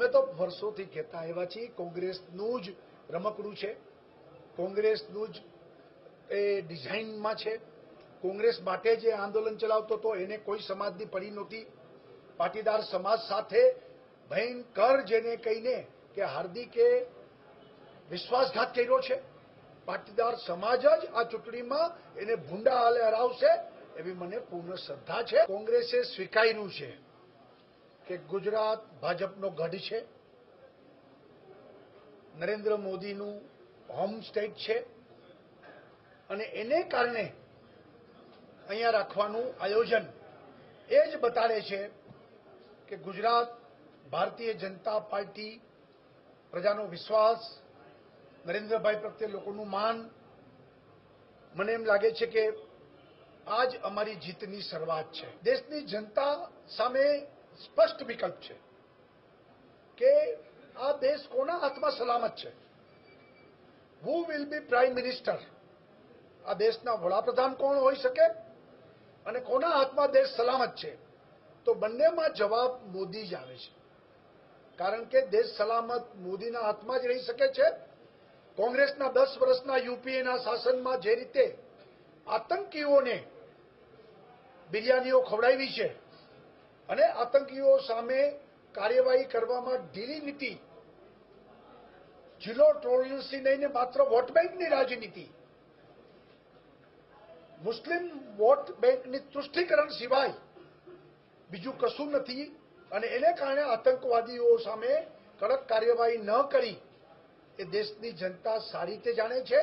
અમે તો વર્ષોથી કહેતા આવ્યા છીએ, કોંગ્રેસનું જ રમકડું છે. કોંગ્રેસનું જ એ ડિઝાઇનમાં છે. કોંગ્રેસ માટે જે આંદોલન ચલાવતો હતો, એને કોઈ સમાજની પડી નહોતી. પાટીદાર સમાજ સાથે ભયંકર જેને કહીને કે હાર્દિકે વિશ્વાસઘાત કર્યો છે. પાટીદાર સમાજ જ આ ચૂંટણીમાં એને ભૂંડા હાલે હરાવશે એવી મને પૂર્ણ શ્રદ્ધા છે. કોંગ્રેસે સ્વીકાર્યું છે. કે ગુજરાત ભાજપનો ગઢ છે. નરેન્દ્ર મોદીનું હોમ સ્ટેટ છે. અને એને કારણે અહીંયા રાખવાનું આયોજન એ જ બતાડે છે કે ગુજરાત ભારતીય જનતા પાર્ટી પ્રજાનો વિશ્વાસ, નરેન્દ્રભાઈ પ્રત્યે લોકોનું માન, મને એમ લાગે છે કે આજ અમારી જીતની શરૂઆત છે. દેશની જનતા સામે સ્પષ્ટ વિકલ્પ છે કે આ દેશ કોના હાથમાં સલામત છે. Who will be prime minister આ દેશના વડાપ્રધાન કોણ હોઈ શકે અને કોના હાથમાં દેશ સલામત છે? તો બંનેમાં જવાબ મોદી જ આવે છે. કારણ કે દેશ સલામત મોદીના હાથમાં જ રહી શકે છે. કોંગ્રેસના દસ વર્ષના યુપીએના શાસનમાં જે રીતે આતંકીઓને બિરયાનીઓ ખવડાવી છે અને આતંકીઓ સામે કાર્યવાહી કરવામાં ઢીલી નીતિ. જિલ્લો ટોલરન્સથી લઈને માત્ર વોટ રાજનીતિ. મુસ્લિમ વોટ બેંકની તુષ્ટિકરણ સિવાય બીજું કશું નથી અને એને કારણે આતંકવાદીઓ સામે કડક કાર્યવાહી ન કરી એ દેશની જનતા સારી રીતે જાણે છે.